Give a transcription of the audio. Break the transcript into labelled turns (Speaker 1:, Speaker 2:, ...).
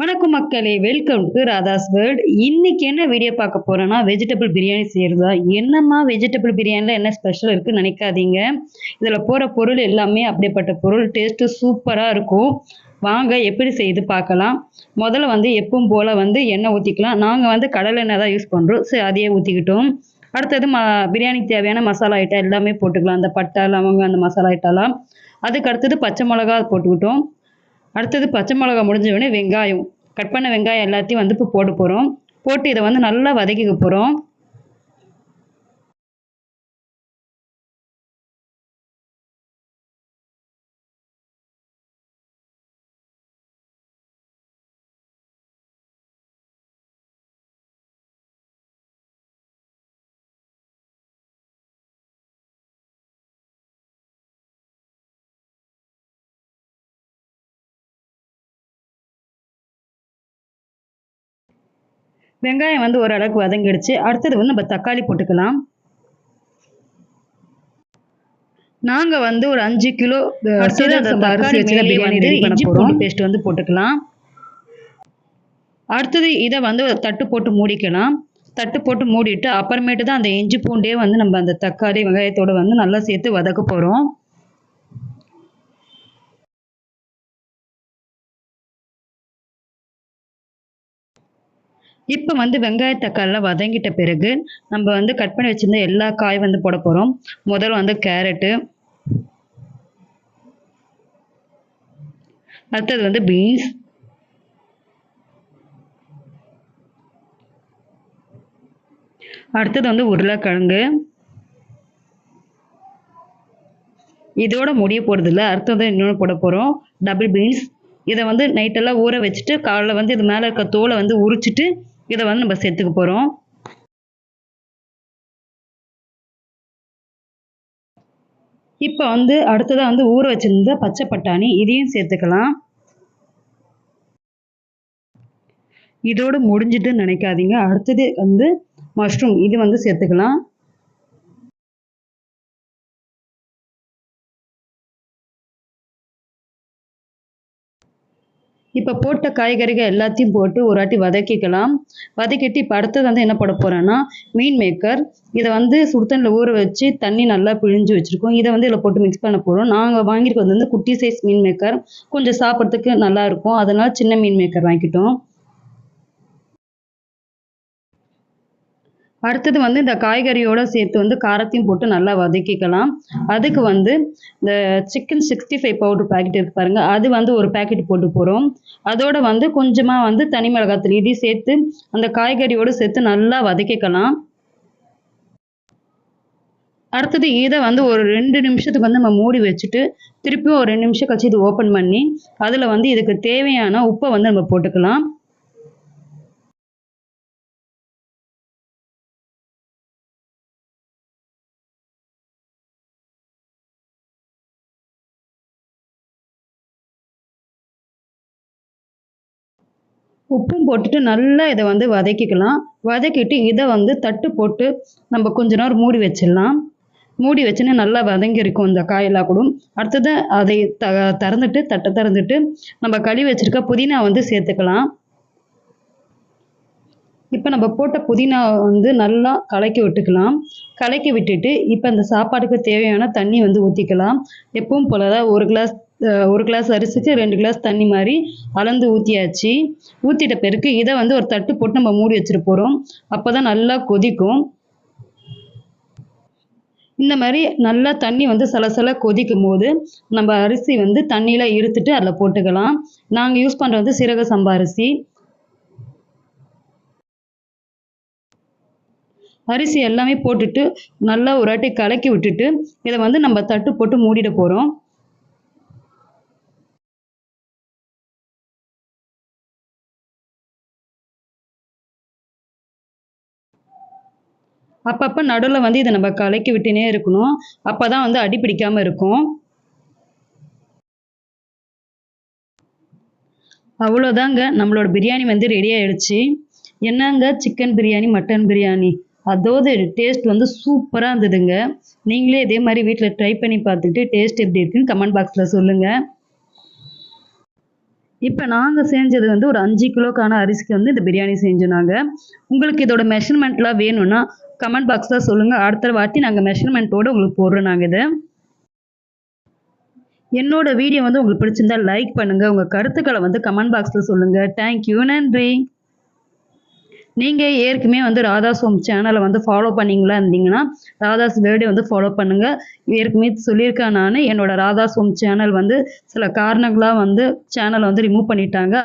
Speaker 1: வணக்கம் மக்களே welcome to Radha's world இன்னைக்கு என்ன வீடியோ பார்க்க போறோம்னா வெஜிடபிள் பிரியாணி செய்யறதா? என்னம்மா வெஜிடபிள் பிரியாணியில் என்ன ஸ்பெஷல் இருக்குன்னு நினைக்காதீங்க. இதில் போகிற பொருள் எல்லாமே அப்படிப்பட்ட பொருள் டேஸ்ட்டு சூப்பராக இருக்கும். வாங்க எப்படி செய்து பார்க்கலாம். முதல்ல வந்து எப்பவும் போல் வந்து எண்ணெய் ஊற்றிக்கலாம் நாங்கள் வந்து கடலை எண்ணெய் தான் யூஸ் பண்ணுறோம் சரி அதையே ஊற்றிக்கிட்டோம் அடுத்தது ம பிரியாணிக்கு தேவையான மசாலா ஐட்டம் எல்லாமே போட்டுக்கலாம். அந்த பட்டை லவங்கம் அந்த மசாலா ஐட்டம்லாம் அதுக்கு அடுத்தது பச்சை மிளகா போட்டுக்கிட்டோம். அடுத்தது பச்சை மிளகா முடிஞ்ச உடனே வெங்காயம். கட் பண்ண வெங்காயம் எல்லாத்தையும் வந்து இப்போ போட போகிறோம் போட்டு இதை வந்து நல்லா வதக்கிக்க போகிறோம் வெங்காயம் வந்து ஓரளவுக்கு வதங்கிடுச்சு. அடுத்தது வந்து நம்ம தக்காளி போட்டுக்கலாம். நாங்கள் வந்து ஒரு அஞ்சு கிலோ
Speaker 2: அடுத்தது அந்த தக்காளி
Speaker 1: வச்சு பிரியாணி ரெடி பண்ண போகிறோம் பேஸ்ட் வந்து போட்டுக்கலாம். அடுத்தது இதை வந்து தட்டு போட்டு மூடிக்கலாம். தட்டு போட்டு மூடிட்டு அப்புறமேட்டு தான் அந்த இஞ்சி பூண்டே வந்து நம்ம அந்த தக்காளி வெங்காயத்தோட வந்து நல்லா சேர்த்து வதக்க போகிறோம் இப்போ வந்து வெங்காய தக்காளிலாம் வதங்கிட்ட பிறகு நம்ம வந்து கட் பண்ணி வச்சுருந்த எல்லா காய் வந்து போட போகிறோம் முதல்ல வந்து கேரட்டு. அடுத்தது வந்து பீன்ஸ். அடுத்தது வந்து உருளைக்கிழங்கு. இதோட முடிய போகிறதில்ல அடுத்தது இன்னொன்று போட போகிறோம் டபுள் பீன்ஸ் இதை வந்து நைட்டெல்லாம் ஊற வச்சுட்டு காலைல வந்து இது மேலே இருக்க தோலை வந்து உரிச்சிட்டு இதை வந்து நம்ம சேர்த்துக்க போகிறோம் இப்போ வந்து அடுத்ததாக வந்து ஊற வச்சிருந்த பச்சை பட்டாணி இதையும் சேர்த்துக்கலாம். இதோடு முடிஞ்சிட்டுன்னு நினைக்காதீங்க. அடுத்தது வந்து மஷ்ரூம் இது வந்து சேர்த்துக்கலாம். இப்போ போட்ட காய்கறிகள் எல்லாத்தையும் போட்டு ஒரு வாட்டி வதக்கிக்கலாம். வதக்கிட்டு இப்போ அடுத்தது வந்து என்ன போட போகிறேன்னா மீன் மேக்கர் இதை வந்து சுடுதண்ணில் ஊற வச்சு தண்ணி நல்லா பிழிஞ்சு வச்சுருக்கோம். இதை வந்து இதில் போட்டு மிக்ஸ் பண்ண போகிறோம் நாங்கள் வாங்கியிருக்கிறது வந்து குட்டி சைஸ் மீன் மேக்கர் கொஞ்சம் சாப்பிட்றதுக்கு நல்லாயிருக்கும் அதனால் சின்ன மீன் மேக்கர் வாங்கிக்கிட்டோம். அடுத்தது வந்து இந்த காய்கறியோட சேர்த்து வந்து காரத்தையும் போட்டு நல்லா வதக்கிக்கலாம். அதுக்கு வந்து இந்த chicken sixty five powder packet இருக்கு பாருங்க. அது வந்து ஒரு பேக்கெட் போட்டு போகிறோம் அதோட வந்து கொஞ்சமாக வந்து தனி மிளகாத்தூள் இதையும் சேர்த்து அந்த காய்கறியோடு சேர்த்து நல்லா வதக்கிக்கலாம். அடுத்தது இதை வந்து ஒரு ரெண்டு நிமிஷத்துக்கு வந்து நம்ம மூடி வச்சுட்டு திருப்பியும் ஒரு ரெண்டு நிமிஷம் கழிச்சு இது ஓப்பன் பண்ணி அதில் வந்து இதுக்கு தேவையான உப்பை வந்து நம்ம போட்டுக்கலாம். உப்பும் போட்டுட்டு நல்லா இதை வந்து வதக்கிக்கலாம். வதக்கிட்டு இதை வந்து தட்டு போட்டு நம்ம கொஞ்ச நேரம் மூடி வச்சிடலாம். மூடி வச்சுன்னு நல்லா வதங்கியிருக்கும் இந்த காயெல்லாம் கூட. அடுத்தது அதை த திறந்துட்டு தட்டை திறந்துட்டு நம்ம கழுவி வச்சிருக்க புதினா வந்து சேர்த்துக்கலாம். இப்போ நம்ம போட்ட புதினா வந்து நல்லா கலக்கி விட்டுக்கலாம். கலக்கி விட்டுட்டு இப்போ அந்த சாப்பாட்டுக்கு தேவையான தண்ணி வந்து ஊற்றிக்கலாம் எப்பவும் போல தான் ஒரு கிளாஸ் ஒரு கிளாஸ் அரிசிக்கு ரெண்டு கிளாஸ் தண்ணி மாதிரி அளந்து ஊற்றியாச்சு ஊற்றிட்ட பிறகு இதை வந்து ஒரு தட்டு போட்டு நம்ம மூடி வச்சுட்டு போகிறோம் அப்போ தான் நல்லா கொதிக்கும். இந்த மாதிரி நல்லா தண்ணி வந்து சலசல கொதிக்கும் போது நம்ம அரிசி வந்து தண்ணியில் இருத்துட்டு அதில் போட்டுக்கலாம். நாங்கள் யூஸ் பண்ணுறது வந்து சீரக சம்பா அரிசி. அரிசி எல்லாமே போட்டுட்டு நல்லா ஒரு வாட்டி கலக்கி விட்டுட்டு இதை வந்து நம்ம தட்டு போட்டு மூடிட போகிறோம் அப்பப்போ நடுவில் வந்து இதை நம்ம கலக்கி விட்டுனே இருக்கணும். அப்போ தான் வந்து அடி பிடிக்காமல் இருக்கும். அவ்வளோதாங்க. நம்மளோட பிரியாணி வந்து ரெடி ஆயிடுச்சு. என்னங்க? Chicken biryani mutton biryani? அதோட டேஸ்ட் வந்து சூப்பராக இருந்ததுங்க. நீங்களே இதே மாதிரி வீட்டில் ட்ரை பண்ணி பார்த்துட்டு டேஸ்ட் எப்படி இருக்குன்னு கமெண்ட் பாக்ஸில் சொல்லுங்கள் இப்போ நாங்கள் செஞ்சது வந்து ஒரு அஞ்சு கிலோக்கான அரிசிக்கு வந்து இந்த பிரியாணி செஞ்சோம் நாங்கள் உங்களுக்கு இதோட மெஷர்மெண்ட்லாம் வேணும்னா கமெண்ட் பாக்ஸில் சொல்லுங்கள் அடுத்த வாட்டி நாங்கள் மெஷர்மெண்ட்டோடு உங்களுக்கு போடுறோம் நாங்கள் இதை. என்னோட வீடியோ வந்து உங்களுக்கு பிடிச்சிருந்தா லைக் பண்ணுங்கள் உங்கள் கருத்துக்களை வந்து கமெண்ட் பாக்ஸில் சொல்லுங்கள் தேங்க்யூ நன்றி. நீங்கள் ஏற்கனவே வந்து ராதாஸ் ஹோம் சேனலை வந்து ஃபாலோ பண்ணிங்களா இருந்தீங்கன்னா ராதாஸ் வேர்டை வந்து ஃபாலோ பண்ணுங்கள் ஏற்கனவே சொல்லியிருக்கேன் நான். என்னோட ராதாஸ் ஹோம் சேனல் வந்து சில காரணங்களாக வந்து சேனலை வந்து ரிமூவ் பண்ணிட்டாங்க.